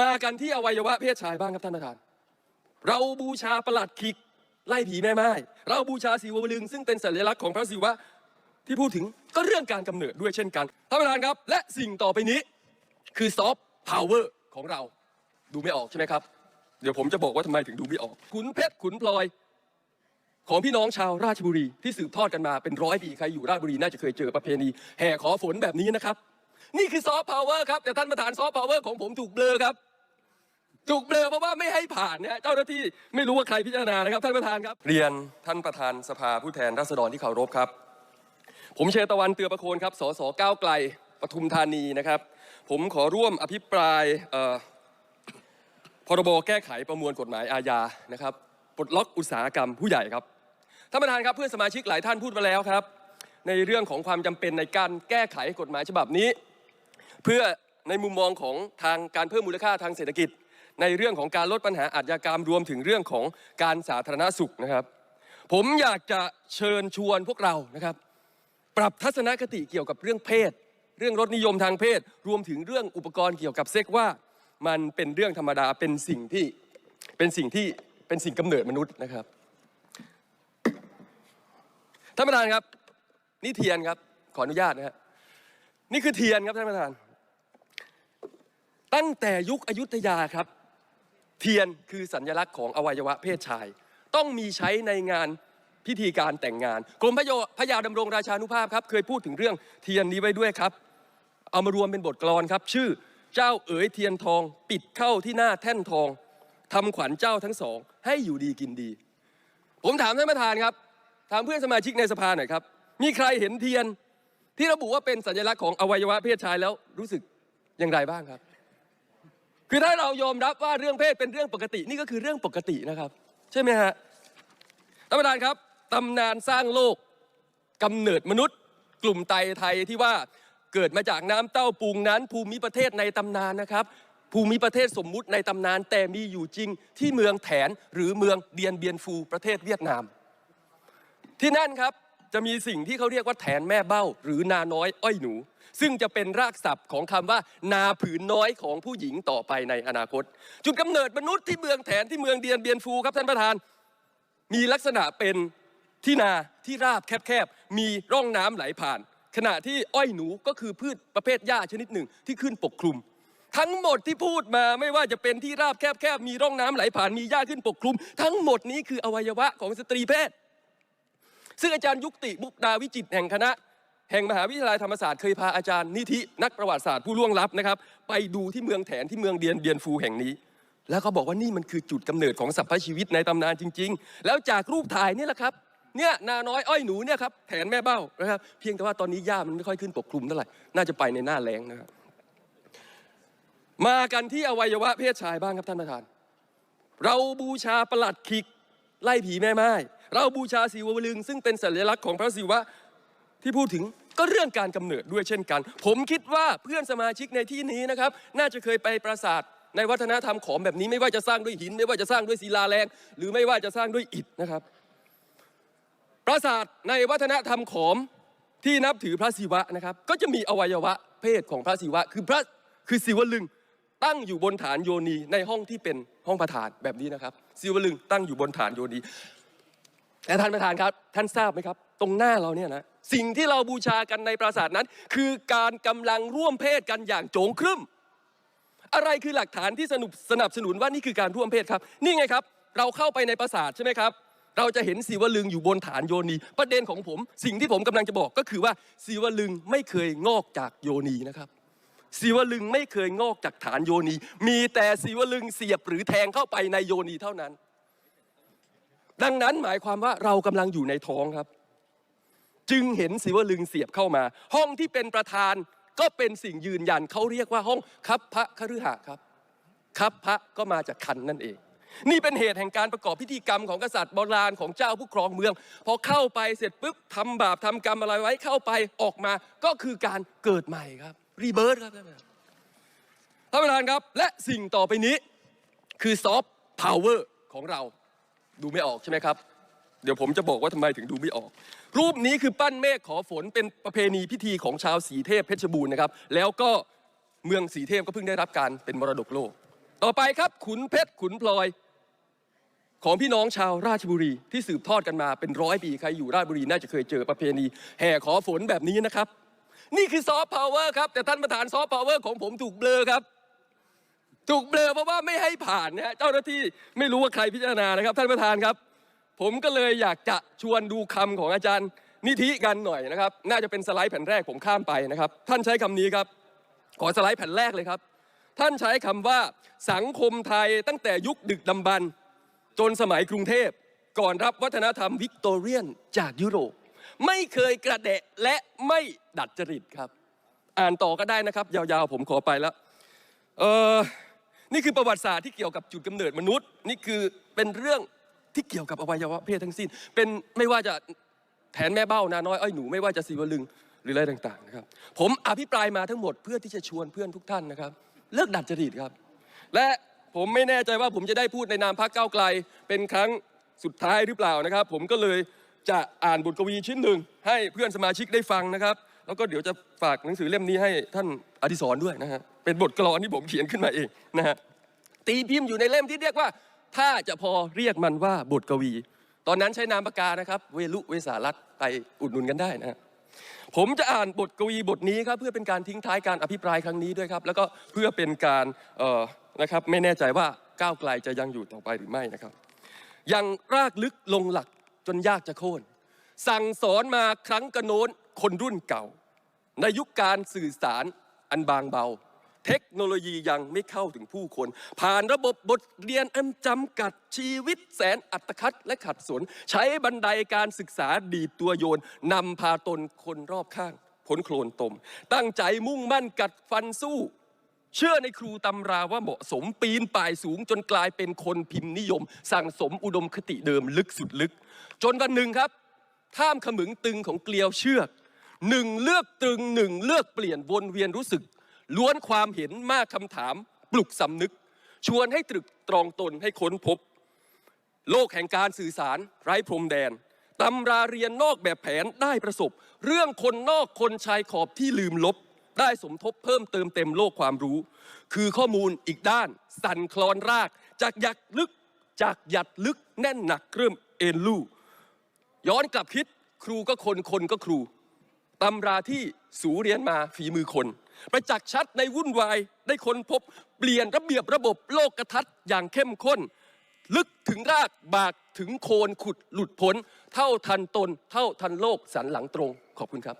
มากันที่อวัยวะเพศชายบ้างครับท่านประธาน เราบูชาประหลัดขิกไล่ผีแม่ไม้เราบูชาศิวลึง ซึ่งเป็นสัญลักษณ์ของพระศิวะที่พูดถึงก็เรื่องการกำเนิดด้วยเช่นกันท่านประธานครับ และสิ่งต่อไปนี้คือซอฟต์พาวเวอร์ของเราดูไม่ออกใช่ไหมครับ เดี๋ยวผมจะบอกว่าทำไมถึงดูไม่ออก ขุนเพชรขุนพลอย ของพี่น้องชาวราชบุรีที่สืบทอดกันมาเป็นร้อยปีใครอยู่ราชบุรีน่าจะเคยเจอประเพณีแห่ขอฝนแบบนี้นะครับ นี่คือซอฟต์พาวเวอร์ครับแต่ท่านประธานซอฟต์พาวเวอร์ของผมถูกเบลอครับ ถูกเบลอเพราะว่าไม่ให้ผ่านนะเจ้าหน้าที่ไม่รู้ว่าใครพิจารณานะครับ ท่านประธานครับ เรียนท่านประธานสภาผู้แทนราษฎรที่เคารพครับ ผมเชตวันเตือประโคนครับ สสก้าวไกลปทุมธานีนะครับ ผมขอร่วมอภิปรายเอ่อพรบแก้ไขประมวลกฎหมายอาญานะครับปลดล็อกอุตสาหกรรมผู้ใหญ่ครับท่านประธานครับเพื่อนสมาชิกหลายท่านพูดมาแล้วครับ ในเรื่องของความจำเป็นในการแก้ไขกฎหมายฉบับนี้ เพื่อในมุมมองของทางการเพิ่มมูลค่าทางเศรษฐกิจ ในเรื่องของการลดปัญหาอาชญากรรมรวมถึงเรื่องของการสาธารณสุขนะครับ ผมอยากจะเชิญชวนพวกเรานะครับ ปรับทัศนคติเกี่ยวกับเรื่องเพศ เรื่องรสนิยมทางเพศ รวมถึงเรื่องอุปกรณ์เกี่ยวกับเซ็กว่า มันเป็นเรื่องธรรมดาเป็นสิ่งที่เป็นสิ่งที่เป็นสิ่งกำเนิดมนุษย์นะครับท่านประธานครับ นี่เทียนครับ ขออนุญาตนะฮะนี่คือเทียนครับท่านประธาน ตั้งแต่ยุคอยุธยาครับ เทียนคือสัญลักษณ์ของอวัยวะเพศชาย ต้องมีใช้ในงานพิธีการแต่งงานกรมพระโยพระยาดำรงราชานุภาพครับ เคยพูดถึงเรื่องเทียนนี้ไว้ด้วยครับ เอามารวมเป็นบทกลอนครับ ชื่อเจ้าเอ๋ยเทียนทอง ปิดเข้าที่หน้าแท่นทองทำขวัญเจ้าทั้งสอง ให้อยู่ดีกินดี ผมถามท่านประธานครับถามเพื่อนสมาชิกในสภาหน่อยครับ มีใครเห็นเทียนที่ระบุว่าเป็นสัญลักษณ์ของอวัยวะเพศชายแล้วรู้สึกอย่างไรบ้างครับ คือถ้าเรายอมรับว่าเรื่องเพศเป็นเรื่องปกตินี่ก็คือเรื่องปกตินะครับ ใช่ไหมฮะท่านประธานครับตำนานสร้างโลกกำเนิดมนุษย์ กลุ่มไตไทยที่ว่าเกิดมาจากน้ำเต้าปูงนั้น ภูมิประเทศในตำนานนะครับ ภูมิประเทศสมมุติในตำนานแต่มีอยู่จริงที่เมืองแถนหรือเมืองเดียนเบียนฟูประเทศเวียดนาม ที่นั่นครับจะมีสิ่งที่เขาเรียกว่าแถนแม่เบ้า หรือนาน้อยอ้อยหนู ซึ่งจะเป็นรากศัพท์ของคำว่านาผืนน้อยของผู้หญิงต่อไปในอนาคต จุดกำเนิดมนุษย์ที่เมืองแถนที่เมืองเดียนเบียนฟูครับท่านประธาน มีลักษณะเป็นที่นาที่ราบแคบๆ มีร่องน้ำไหลผ่าน ขณะที่อ้อยหนูก็คือพืชประเภทหญ้าชนิดหนึ่งที่ขึ้นปกคลุม ทั้งหมดที่พูดมาไม่ว่าจะเป็นที่ราบแคบๆ มีร่องน้ำไหลผ่าน มีหญ้าขึ้นปกคลุม ทั้งหมดนี้คืออวัยวะของสตรีเพศซึ่งอาจารย์ยุติบุกดาวิจิตแห่งคณะ แห่งมหาวิทยาลัยธรรมศาสตร์เคยพาอาจารย์นิธินักประวัติศาสตร์ผู้ล่วงลับนะครับไปดูที่เมืองแถนที่เมืองเดียนเบียนฟูแห่งนี้ แล้วเขาบอกว่านี่มันคือจุดกำเนิดของสรรพชีวิตในตำนานจริง ๆ แล้วจากรูปถ่ายนี่แหละครับเนี่ยนาน้อยอ้อยหนูเนี่ยครับแถนแม่เบ้านะครับเพียงแต่ว่าตอนนี้หญ้ามันไม่ค่อยขึ้นปกคลุมเท่าไหร่น่าจะไปในหน้าแล้งนะครับมากันที่อวัยวะเพศชายบ้างครับท่านประธาน เราบูชาประหลัดขิกไล่ผีแม่ไม้เราบูชาศิวลึง ซึ่งเป็นสัญลักษณ์ของพระศิวะ ที่พูดถึงก็เรื่องการกำเนิดด้วยเช่นกัน ผมคิดว่าเพื่อนสมาชิกในที่นี้นะครับ น่าจะเคยไปปราสาทในวัฒนธรรมของแบบนี้ไม่ว่าจะสร้างด้วยหิน ไม่ว่าจะสร้างด้วยศิลาแรง หรือไม่ว่าจะสร้างด้วยอิฐนะครับ ปราสาทในวัฒนธรรมขอมที่นับถือพระศิวะนะครับ ก็จะมีอวัยวะเพศของพระศิวะ คือพระคือศิวลึงตั้งอยู่บนฐานโยนีในห้องที่เป็นห้องประธานแบบนี้นะครับศิวลึงตั้งอยู่บนฐานโยนีแต่ท่านประธานครับ ท่านทราบไหมครับ ตรงหน้าเราเนี่ยนะ สิ่งที่เราบูชากันในปราสาทนั้น คือการกำลังร่วมเพศกันอย่างโจงครึ่ม อะไรคือหลักฐานที่สนุบสนับสนุนว่านี่คือการร่วมเพศครับ นี่ไงครับ เราเข้าไปในปราสาทใช่ไหมครับ เราจะเห็นสีวลึงอยู่บนฐานโยนี ประเด็นของผม สิ่งที่ผมกำลังจะบอกก็คือว่าสีวลึงไม่เคยงอกจากโยนีนะครับสีวลึงไม่เคยงอกจากฐานโยนี มีแต่สีวลึงเสียบหรือแทงเข้าไปในโยนีเท่านั้น ดังนั้นหมายความว่าเรากำลังอยู่ในท้องครับ จึงเห็นสิวลึงเสียบเข้ามา ห้องที่เป็นประธานก็เป็นสิ่งยืนยันเขาเรียกว่าห้องคับพระคฤหะครับคับพระก็มาจากคันนั่นเอง นี่เป็นเหตุแห่งการประกอบพิธีกรรมของกษัตริย์โบราณของเจ้าผู้ครองเมือง พอเข้าไปเสร็จปุ๊บทำบาปทำกรรมอะไรไว้เข้าไปออกมาก็คือการเกิดใหม่ครับรีเบิร์ตครับท่านประธานท่านประธานครับ และสิ่งต่อไปนี้คือซอฟต์พาวเวอร์ของเราดูไม่ออกใช่ไหมครับ เดี๋ยวผมจะบอกว่าทำไมถึงดูไม่ออก รูปนี้คือปั้นเมฆขอฝนเป็นประเพณีพิธีของชาวสีเทพเพชรบูรณ์นะครับ แล้วก็เมืองสีเทพก็เพิ่งได้รับการเป็นมรดกโลก ต่อไปครับขุนเพชรขุนพลอย ของพี่น้องชาวราชบุรีที่สืบทอดกันมาเป็นร้อยปีใครอยู่ราชบุรีน่าจะเคยเจอประเพณี แห่ขอฝนแบบนี้นะครับ นี่คือซอฟต์พาวเวอร์ครับแต่ท่านประธานซอฟต์พาวเวอร์ของผมถูกเบลอครับถูกเบลอเพราะว่าไม่ให้ผ่านนะฮะเจ้าหน้าที่ไม่รู้ว่าใครพิจารณานะครับ ท่านประธานครับ ผมก็เลยอยากจะชวนดูคำของอาจารย์นิธิกันหน่อยนะครับ น่าจะเป็นสไลด์แผ่นแรกผมข้ามไปนะครับ ท่านใช้คำนี้ครับ ขอสไลด์แผ่นแรกเลยครับ ท่านใช้คำว่าสังคมไทยตั้งแต่ยุคดึกดำบรรพ์จนสมัยกรุงเทพก่อนรับวัฒนธรรมวิกตอเรียนจากยุโรป ไม่เคยกระเดะและไม่ดัดจริตครับ อ่านต่อก็ได้นะครับ ยาวๆผมขอไปแล้วเออนี่คือประวัติศาสตร์ที่เกี่ยวกับจุดกำเนิดมนุษย์ นี่คือเป็นเรื่อง ที่เกี่ยวกับอวัยวะเพศทั้งสิ้น เป็นไม่ว่าจะแผนแม่เบ้านาน้อยอ้อยหนูไม่ว่าจะสีวลึงหรืออะไรต่างๆนะครับ ผมอภิปรายมาทั้งหมดเพื่อที่จะชวนเพื่อนทุกท่านนะครับ เลิกดัดจริตครับ และผมไม่แน่ใจว่าผมจะได้พูดในนามพรรคก้าวไกล เป็นครั้งสุดท้ายหรือเปล่านะครับ ผมก็เลยจะอ่านบทกวีชิ้นหนึ่งให้เพื่อนสมาชิกได้ฟังนะครับ แล้วก็เดี๋ยวจะฝากหนังสือเล่มนี้ให้ท่านอดิศรด้วยนะฮะเป็นบทกลอนที่ผมเขียนขึ้นมาเองนะฮะตีพิมพ์อยู่ในเล่มที่เรียกว่า ถ้าจะพอเรียกมันว่าบทกวี ตอนนั้นใช้นามปากกานะครับ เวลุเวสารัตไปอุดหนุนกันได้นะผมจะอ่านบทกวีบทนี้ครับเพื่อเป็นการทิ้งท้ายการอภิปรายครั้งนี้ด้วยครับ แล้วก็เพื่อเป็นการนะครับไม่แน่ใจว่าก้าวไกลจะยังอยู่ต่อไปหรือไม่นะครับ ยังรากลึกลงหลักจนยากจะโค่นสั่งสอนมาครั้งกระโน้นคนรุ่นเก่า ในยุคการสื่อสารอันบางเบา เทคโนโลยียังไม่เข้าถึงผู้คน ผ่านระบบบทเรียนอันจำกัดชีวิตแสนอัตคัดและขัดสน ใช้บันไดการศึกษาดีดตัวโยนนำพาตนคนรอบข้างพ้นโคลนตม ตั้งใจมุ่งมั่นกัดฟันสู้ เชื่อในครูตำราว่าเหมาะสมปีนป่ายสูงจนกลายเป็นคนพิมพ์นิยม สั่งสมอุดมคติเดิมลึกสุดลึก จนวันหนึ่งครับ ท่ามขมึงตึงของเกลียวเชือกหนึ่งเลือกตรึงหนึ่งเลือกเปลี่ยนวนเวียนรู้สึก ล้วนความเห็นมากคำถามปลุกสำนึก ชวนให้ตรึกตรองตนให้ค้นพบ โลกแห่งการสื่อสารไร้พรมแดนตำราเรียนนอกแบบแผนได้ประสบ เรื่องคนนอกคนชายขอบที่ลืมลบ ได้สมทบเพิ่มเติมเต็มโลกความรู้ คือข้อมูลอีกด้าน สั่นคลอนราก จากหยักลึกจากหยัดลึกแน่นหนักเริ่มเอ็นลู่ย้อนกลับคิดครูก็คนคนก็ครู ตำราที่สูเรียนมาฝีมือคนประจักษ์ชัดในวุ่นวายได้ค้นพบเปลี่ยนระเบียบระบบโลกกระทัดอย่างเข้มข้น ลึกถึงรากบากถึงโคนขุดหลุดพ้น เท่าทันตน เท่าทันโลกสันหลังตรง ขอบคุณครับ